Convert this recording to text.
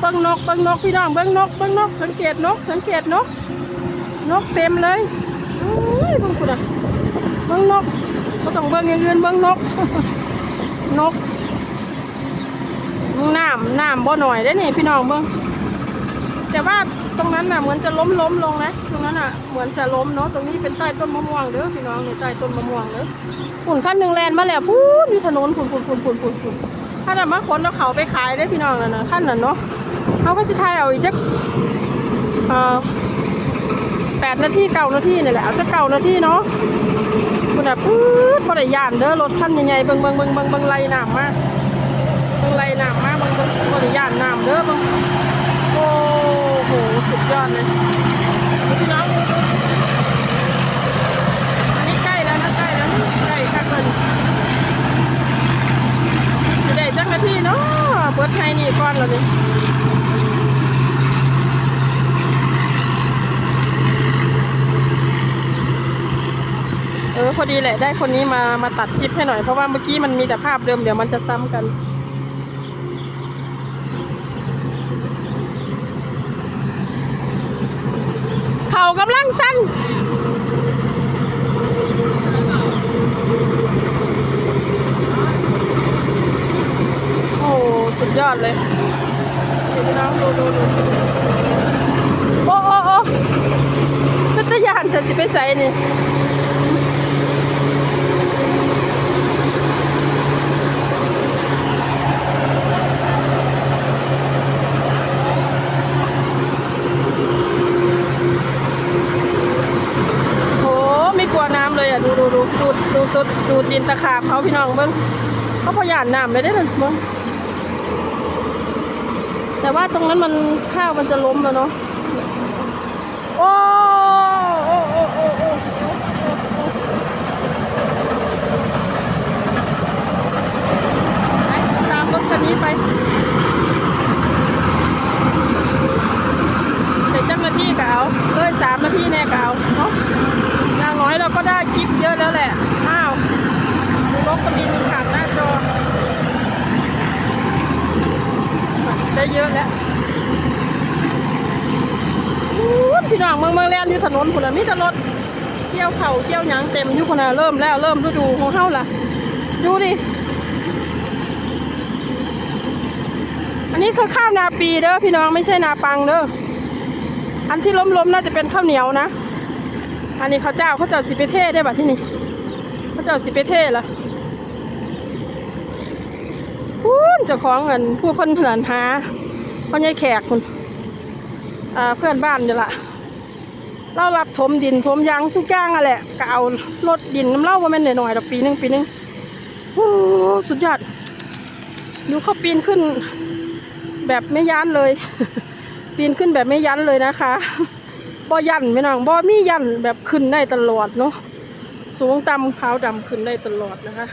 เบิ้งนกเบิ้งนกพี่น้องเบิ้งนกเบิ้งนกสังเกตนก สังเกตนก นกเต็มเลยอุ้ยเบิ้งคุณอะเบิ้งนกก็ต้องเบิ้งอย่างอื่นเบิ้งนก นกน้ำน้ำบ่หน่อยได้อนี่พี่น้องเบิ้งแต่ว่าตรงนั้นน่ะเหมือนจะล้มล้มลงนะตรงนั้นน่ะเหมือนจะล้มเนาะตรงนี้เป็นใต้ต้นมะม่วงเด้อพี่น้องนี่ใต้ต้นมะม่วงเด้อฝุ่นขั้นหนึ่งแลนมาแล้วพูนอยู่ถนนฝุ่นฝุ่นฝุ่นฝุ่นฝุ่นฝุ่นถ้าน่ะมาขนแล้วเขาไปขายได้พี่น้องน่ะนะขั้นน่ะเนาะ เขาก็สิทายเอาอีกจักเอ่อแปดนาทีเก้านาทีนี่แหละเอาสักเก้านาทีเนาะคุณอะปื๊ดพอได้ย่านเด้อรถคันใหญ่ๆเบิ่งเบิ่งเบิ่งเบิ่งเบิ่งไล่น้ำมาเบิ่งไล่น้ำมาเบิ่งเบิ่งพอได้ย่านน้ำเด้อเบิ่งโอ้โหสุดยอดเลยพี่น้องอันนี้ใกล้แล้วนะใกล้แล้วใกล้คักเลยสิได้จักนาทีเนาะเปิดไทยนี่ก่อนแล้วนี่ เออพอ ดีแหละ ได้คนนี้มามาตัดคลิปให้หน่อยเพราะว่าเมื่อกี้มันมีแต่ภาพเดิมเดี๋ยวมันจะซ้ำกันเขากำลังสั้นโอ้สุดยอดเลยพี่น้องดูดูดูโอ้โอ้โอ้พัทยานจะสิไปใส่นี่ โหไม่กลัวน้ำเลยอะ ดูดูดู ดูดูดูดูดินตะขาบเขาพี่น้องเบิ้งเขาพยานน้ำเลยได้เลยเบิ้งแต่ว่าตรงนั้นมันข้าวมันจะล้มแล้วเนาะโอ้โอ้โอ้โอ้โอ้ไปตามรถคันนี้ไปเดี๋ยวจักนาทีก็เอาเอ้ยสามนาทีแน่ก็เอาเนาะอย่างน้อยเราก็ได้คลิปเยอะแล้วแหละ กกระบินผ่านหน้าจอได้เยอะแล้วพี่น้องเมืองเมืองแลนอยู่ถนนพุ่นน่ะมีแต่รถเกี่ยวเข่าเกี่ยวหยางเต็มอยู่พุ่นน่ะเริ่มแล้วเริ่มฤดูของเฮาล่ะดูดิอันนี้คือข้าวนาปีเด้อพี่น้องไม่ใช่นาปังเด้ออันที่ล้มๆน่าจะเป็นข้าวเหนียวนะ อันนี้ข้าวเจ้าข้าวเจ้าสิเปเท่ได้ป่ะที่นี่ข้าวเจ้าสิเปเท่ละพู นเจ้าของเงินผู้เพิ่นเหือนหาพ่อใหญ่แขกคุณเพื่อนบ้านนี่ละเรารับถมดินถมยางทุกอย่างอะแหละก็เอารถดินน้ำเล่าว่าแม่นหน่อยๆดอกปีหนึงปีหนึงโอ้สุดยอดดูเขาปีนขึ้น แบบไม่ยันเลย ปีนขึ้นแบบไม่ยันเลยนะคะบ่ยันไม่น้องบ่มียันแบบขึ้นได้ตลอดเนาะสูงต่ำขาวดำขึ้นได้ตลอดนะคะ